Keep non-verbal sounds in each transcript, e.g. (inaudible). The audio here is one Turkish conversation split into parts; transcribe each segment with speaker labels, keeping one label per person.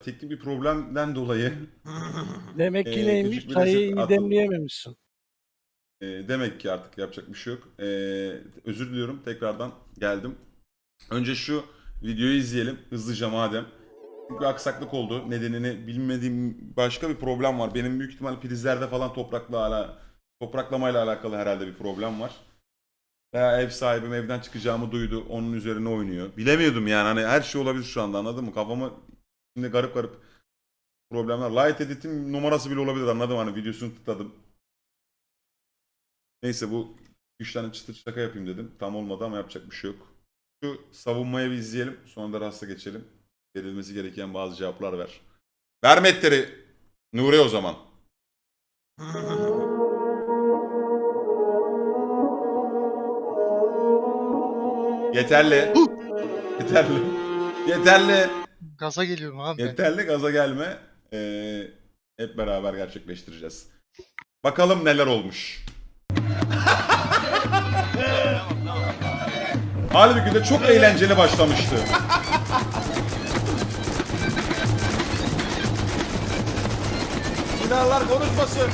Speaker 1: teknik bir problemden dolayı
Speaker 2: Demek ki
Speaker 1: Ee,
Speaker 2: neymiş?
Speaker 1: küçük bir atıldı.
Speaker 2: demleyememişsin.
Speaker 1: e, demek ki artık yapacak bir şey yok. E, özür diliyorum tekrardan geldim. Önce şu videoyu izleyelim hızlıca madem. Çünkü bir aksaklık oldu. Nedenini bilmediğim başka bir problem var. Benim büyük ihtimal prizlerde falan toprakla hala topraklamayla alakalı herhalde bir problem var. Veya ev sahibim evden çıkacağımı duydu. Onun üzerine oynuyor. Bilemiyordum yani. Hani her şey olabilir şu anda anladın mı? Kafamı şimdi garip garip problemler. Light Edit'in numarası bile olabilir anladım hani videosunu tıkladım. Neyse bu 3 tane çıtır şaka yapayım dedim. Tam olmadı ama yapacak bir şey yok. Şu savunmayı bir izleyelim. Sonra da rasta geçelim. Verilmesi gereken bazı cevaplar ver. Vermetleri Nuri o zaman. Yeterli. Yeterli. Yeterli.
Speaker 3: Gaza geliyorum abi.
Speaker 1: Yeterli gaza gelme. Ee, hep beraber gerçekleştireceğiz. Bakalım neler olmuş. (laughs) Halbuki de çok eğlenceli başlamıştı.
Speaker 4: Binalar konuşmasın.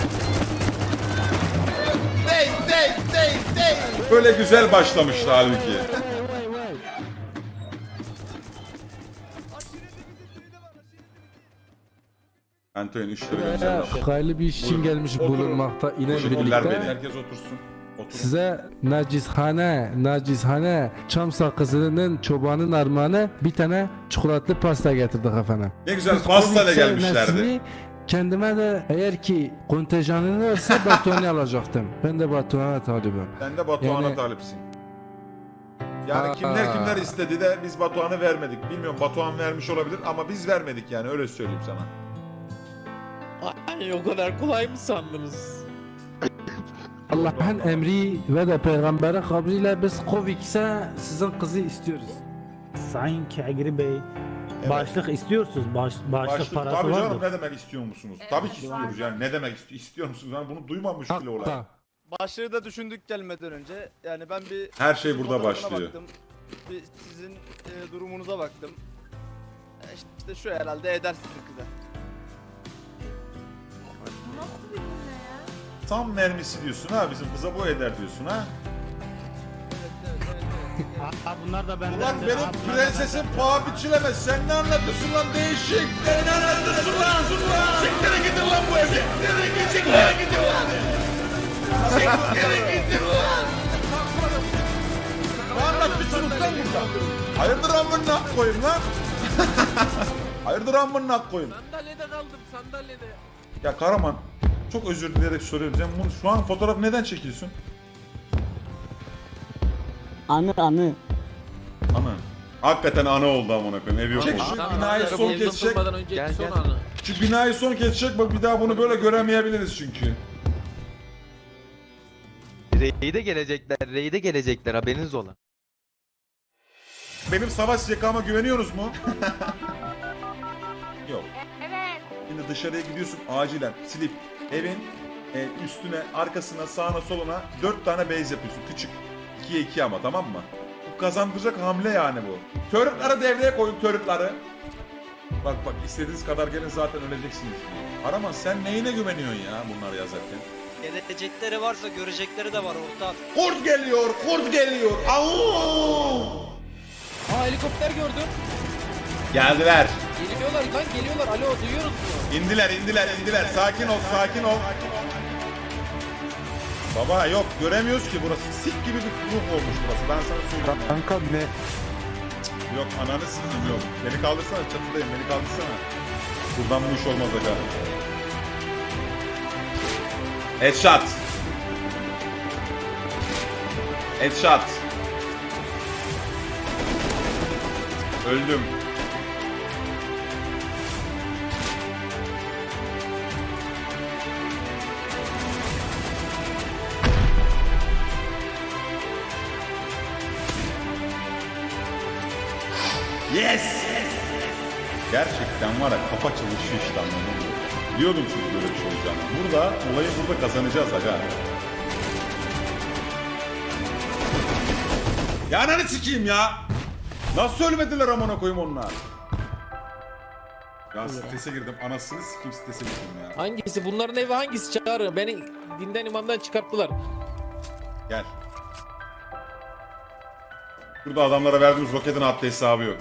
Speaker 4: Dey dey dey dey.
Speaker 1: Böyle güzel başlamıştı halbuki. Antoine 3 lira göndermiş.
Speaker 5: Hayırlı bir iş için
Speaker 1: Buyurun.
Speaker 5: gelmiş
Speaker 1: Oturun.
Speaker 5: bulunmakta yine
Speaker 1: Teşekkürler beni.
Speaker 5: birlikte.
Speaker 1: Herkes otursun. Oturun.
Speaker 5: Size nacizhane, nacizhane, çam sakızının çobanın armağanı bir tane çikolatlı pasta getirdik efendim.
Speaker 1: Ne güzel pastayla
Speaker 5: Covid
Speaker 1: gelmişlerdi.
Speaker 5: sevmesini Kendime de eğer ki kontenjanını olsa (laughs) Batuhan'ı alacaktım. Ben de Batuhan'a talibim.
Speaker 1: Sen de Batuhan'a
Speaker 5: Yani-
Speaker 1: talipsin. Yani
Speaker 5: Aa.
Speaker 1: kimler kimler istedi de biz Batuhan'ı vermedik. Bilmiyorum Batuhan vermiş olabilir ama biz vermedik yani öyle söyleyeyim sana.
Speaker 6: Ay o kadar kolay mı sandınız?
Speaker 5: Allah'ın emri ve de peygamberi kabriyle biz Covid'se sizin kızı istiyoruz.
Speaker 7: Sayın Kagri Bey, başlık istiyorsunuz. Baş, başlık,
Speaker 1: Başlık,
Speaker 7: parası
Speaker 1: tabii canım
Speaker 7: vardır.
Speaker 1: ne demek istiyor musunuz? tabii ki istiyoruz yani ne demek istiyor, istiyor musunuz? Yani bunu duymamış bile olay.
Speaker 5: Hatta.
Speaker 4: Başlığı da düşündük gelmeden önce. Yani ben bir
Speaker 1: Her şey burada
Speaker 4: fotoğrafına
Speaker 1: başlıyor.
Speaker 4: Baktım. Bir sizin e, durumunuza baktım. E, işte, işte şu herhalde eder sizin kıza.
Speaker 1: Tam mermisi diyorsun ha bizim kıza bu eder diyorsun ha.
Speaker 7: Ha, bunlar da benden.
Speaker 4: Ulan benim prensesim paha biçilemez. Sen ne anlatıyorsun lan değişik? Sen ne anlatıyorsun lan? Siktere gidin lan bu evde. Siktere gidin. Siktere gidin lan. Siktere gidin lan. Ne anlatıyorsun lan burada? Hayırdır amına koyayım lan? (laughs) Hayırdır amına koyayım?
Speaker 6: Sandalyede kaldım sandalyede.
Speaker 1: Ya Karaman çok özür dileyerek soruyorum. Sen bunu şu an fotoğraf neden çekiyorsun?
Speaker 7: Anı anı.
Speaker 1: Ana. Hakikaten ana oldu amına koyayım. Ev yok
Speaker 4: Çek şu
Speaker 6: Tamam,
Speaker 4: binayı son
Speaker 6: yıldız
Speaker 4: kesecek.
Speaker 6: önceki
Speaker 3: Gel,
Speaker 6: son
Speaker 3: gel.
Speaker 6: anı.
Speaker 1: Şu binayı son kesecek bak bir daha bunu böyle göremeyebiliriz çünkü.
Speaker 3: Rey'de gelecekler, Rey'de gelecekler haberiniz ola.
Speaker 1: Benim savaş zekama güveniyoruz mu? (laughs) Yok.
Speaker 8: Evet.
Speaker 1: Şimdi dışarıya gidiyorsun acilen silip evin e, üstüne, arkasına, sağına, soluna 4 tane base yapıyorsun. Küçük. 2'ye 2 ama tamam mı? Bu kazandıracak hamle yani bu. Turret'ları devreye koyun turret'ları. Bak bak istediğiniz kadar gelin zaten öleceksiniz. Araman sen neyine güveniyorsun ya bunları yazarken?
Speaker 9: Gelecekleri varsa görecekleri de var ortam.
Speaker 1: Kurt geliyor, kurt geliyor. Au!
Speaker 6: Aa helikopter gördüm.
Speaker 1: Geldiler.
Speaker 6: Geliyorlar lan geliyorlar. Alo duyuyoruz mu?
Speaker 1: İndiler, indiler, indiler. Sakin ol, sakin ol. Baba yok göremiyoruz ki burası. Sik gibi bir ruh olmuş burası. Ben sana söyleyeyim.
Speaker 5: Kanka ne?
Speaker 1: Yok ananı sikim yok. Beni kaldırsana çatıdayım beni kaldırsana. Buradan bu iş olmaz aga. Headshot. Headshot. Öldüm. Yes! Gerçekten var ya kafa çalışıyor işte anladın mı? Diyordum çünkü böyle bir şey olacağını. Burada, olayı burada kazanacağız aga. Ya ananı sikeyim ya! Nasıl ölmediler amına koyayım onlar? Ya strese girdim. Anasını sikim strese girdim ya.
Speaker 6: Hangisi? Bunların evi hangisi çağırın? Beni dinden imamdan çıkarttılar.
Speaker 1: Gel. Burada adamlara verdiğimiz roketin haddi hesabı yok.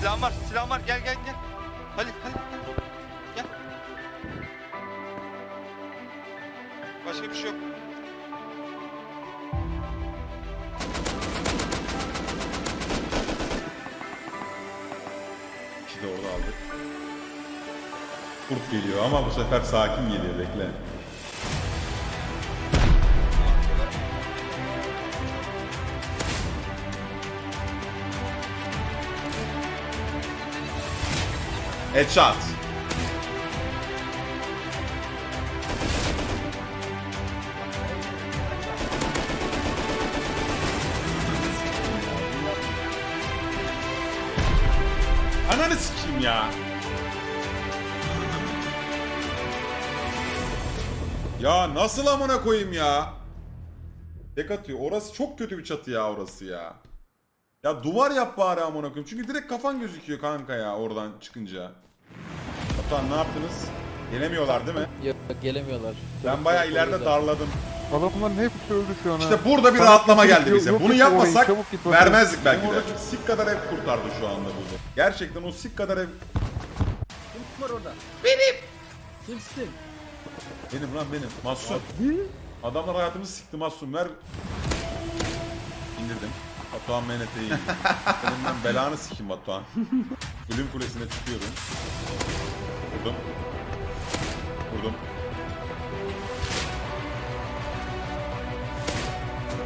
Speaker 9: Silahım var, silahım var. Gel gel gel. Hadi hadi. Gel. Başka bir şey yok.
Speaker 1: İki de orada aldık. Kurt geliyor ama bu sefer sakin geliyor bekle. Headshot. Ananı sikeyim ya. Ya nasıl amına koyayım ya? Tek atıyor. Orası çok kötü bir çatı ya orası ya. Ya duvar yap bari amına koyayım. Çünkü direkt kafan gözüküyor kanka ya oradan çıkınca. Kaptan ne yaptınız? Gelemiyorlar değil mi?
Speaker 6: Yok gelemiyorlar.
Speaker 1: Ben bayağı ileride darladım.
Speaker 5: Adamların hepsi öldü şu an.
Speaker 1: İşte burada bir rahatlama geldi bize.
Speaker 5: Yok,
Speaker 1: Bunu yapmasak
Speaker 5: çabuk git bakalım.
Speaker 1: vermezdik belki de. Sik kadar ev kurtardı şu anda bu. Gerçekten o sik kadar ev...
Speaker 2: Kimsin?
Speaker 1: Benim lan benim. Mahsun. Adamlar hayatımızı sikti Mahsun ver. İndirdim. Batuhan MNT'yi. Senin ben belanı sikim Batuhan. Ölüm kulesine çıkıyorum. Vurdum. Vurdum.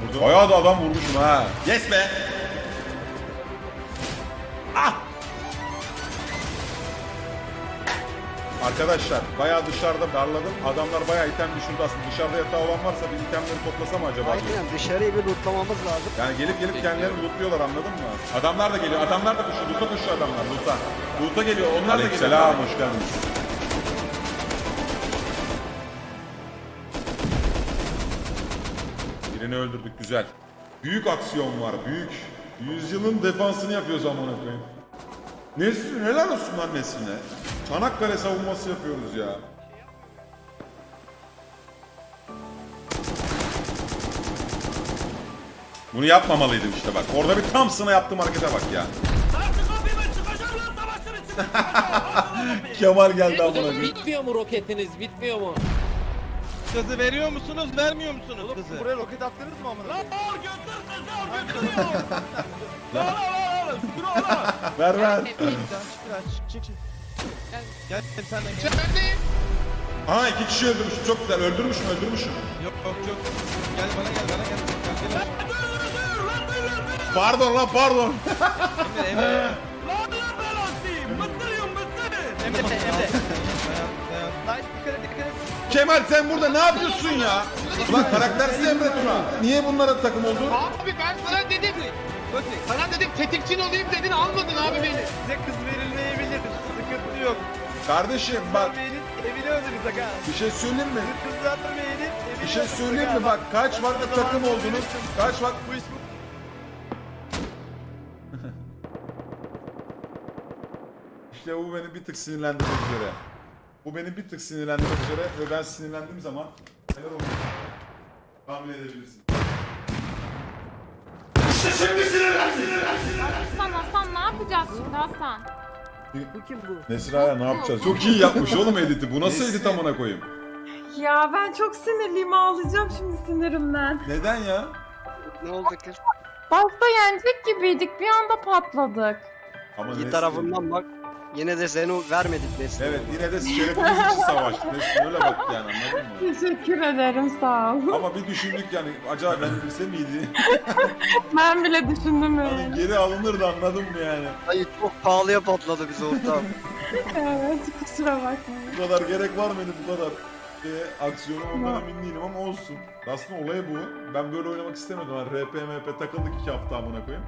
Speaker 1: Vurdum. Bayağı da adam vurmuşum ha. Yes be. Ah! Arkadaşlar bayağı dışarıda darladım. Adamlar bayağı item düşürdü aslında. Dışarıda yatağı olan varsa bir itemleri toplasa mı acaba?
Speaker 9: Aynen dışarıyı bir lootlamamız lazım.
Speaker 1: Yani gelip gelip kendilerini lootluyorlar anladın mı? Adamlar da geliyor. Adamlar da koşuyor. Loot'a koşuyor adamlar. Loot'a. Loot'a geliyor. Onlar da geliyor. Selam hoş geldiniz. Birini öldürdük güzel. Büyük aksiyon var büyük. Yüzyılın defansını yapıyoruz amına koyayım. Nesrin helal olsun lan Nesrin'e. Çanakkale savunması yapıyoruz ya. Bunu yapmamalıydım işte bak. Orada bir Thompson'a yaptığım harekete bak ya. Kemal geldi amına koyayım.
Speaker 6: Bitmiyor mu roketiniz? Bitmiyor mu?
Speaker 3: Kızı veriyor musunuz, vermiyor musunuz kızı?
Speaker 9: Buraya roket attınız mı amına?
Speaker 1: Ver ver.
Speaker 3: Gel sen de gel.
Speaker 1: Aha iki kişi öldürmüş. Çok güzel. Öldürmüşüm öldürmüşüm.
Speaker 3: Yok yok yok. Gel bana gel bana gel. Gel gel.
Speaker 1: Pardon lan pardon.
Speaker 3: Emre Emre.
Speaker 9: Emre Emre.
Speaker 3: Dayan dayan.
Speaker 9: Nice dikkat et dikkat et.
Speaker 1: Kemal sen burada ne yapıyorsun ya? Lan karaktersiz Emre Tuna. Niye bunlara takım oldun?
Speaker 10: Abi ben sana dedim. Sana dedim tetikçin olayım dedin almadın abi beni.
Speaker 9: Size kız verilmeyebilir. Yok.
Speaker 1: Kardeşim bak
Speaker 9: evini öldürürüz aga.
Speaker 1: bir şey söyleyeyim mi?
Speaker 9: Kız vermeyenin evini
Speaker 1: Bir şey
Speaker 9: öldürürüz
Speaker 1: söyleyeyim
Speaker 9: aga.
Speaker 1: mi? Bak kaç farklı takım oldunuz? Kaç farklı...
Speaker 9: Bu iş bu. (laughs)
Speaker 1: İşte bu beni bir tık sinirlendirmek üzere. Bu beni bir tık sinirlendirmek üzere ve ben sinirlendiğim zaman neler olur? Tahmin edebilirsin.
Speaker 8: Hasan Hasan ne yapacağız şimdi Hasan?
Speaker 2: Bu kim bu?
Speaker 1: Nesra'ya ne yapacağız? Çok iyi yapmış oğlum editi. Bu nasıl edit amına koyayım?
Speaker 8: Ya ben çok sinirliyim ağlayacağım şimdi sinirimden.
Speaker 1: Neden ya?
Speaker 9: Ne oldu kız?
Speaker 8: Başta yenecek gibiydik bir anda patladık.
Speaker 1: Ama
Speaker 9: İyi
Speaker 1: Nesrin-
Speaker 9: tarafından bak. Yine de Zeno vermedik Nesli.
Speaker 1: Evet yine de şerefimiz için savaştık. (laughs) Nesrin öyle bak yani anladın mı?
Speaker 8: Teşekkür ederim sağ ol.
Speaker 1: Ama bir düşündük yani acaba ben bilse miydi? (laughs)
Speaker 8: Ben bile düşündüm
Speaker 1: Hani
Speaker 8: öyle.
Speaker 1: geri alınırdı anladın mı yani?
Speaker 9: Ay çok pahalıya patladı bize ortam. (laughs)
Speaker 8: Evet kusura bakmayın.
Speaker 1: Bu kadar gerek var mıydı bu kadar? E, aksiyonu ondan emin değilim ama olsun. Aslında olayı bu. Ben böyle oynamak istemedim. Hani RP MP takıldık iki hafta amına koyayım.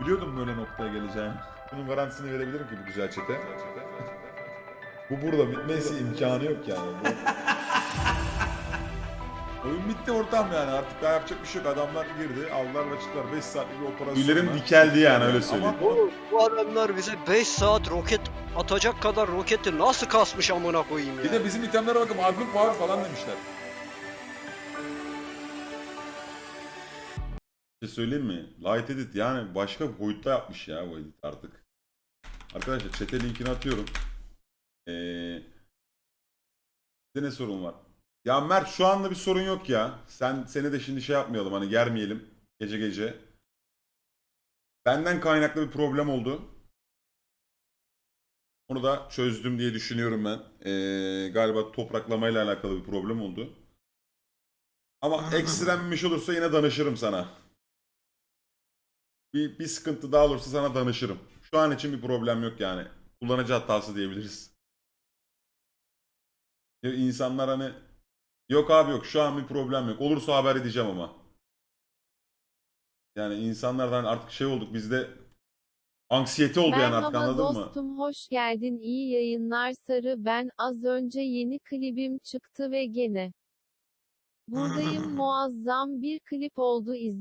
Speaker 1: Biliyordum böyle noktaya geleceğini. Bunun garantisini verebilirim ki bu güzel çete. Bu burada bitmesi imkanı yok yani. Bu... (laughs)
Speaker 4: Oyun bitti ortam yani artık daha yapacak bir şey yok. Adamlar girdi aldılar ve çıktılar. 5 saatlik bir operasyon.
Speaker 1: Tüylerim dikeldi yani öyle söyleyeyim.
Speaker 6: Bu adamlar bize 5 saat roket atacak kadar roketi nasıl kasmış amına koyayım
Speaker 4: Bir de bizim itemlere bakın Magnum Power falan demişler.
Speaker 1: Bir şey söyleyeyim mi? Light Edit yani başka bir boyutta yapmış ya bu edit artık. Arkadaşlar chat'e linkini atıyorum. Ee, de ne sorun var? Ya Mert şu anda bir sorun yok ya. Sen seni de şimdi şey yapmayalım hani germeyelim gece gece. Benden kaynaklı bir problem oldu. Onu da çözdüm diye düşünüyorum ben. Ee, galiba topraklamayla alakalı bir problem oldu. Ama (laughs) şey olursa yine danışırım sana. Bir, bir sıkıntı daha olursa sana danışırım. Şu an için bir problem yok yani. Kullanıcı hatası diyebiliriz. Ya İnsanlar hani yok abi yok şu an bir problem yok. Olursa haber edeceğim ama. Yani insanlardan artık şey olduk bizde anksiyete oldu yani artık
Speaker 11: Merhaba
Speaker 1: anladın mı?
Speaker 11: dostum hoş geldin iyi yayınlar sarı ben az önce yeni klibim çıktı ve gene (laughs) buradayım muazzam bir klip oldu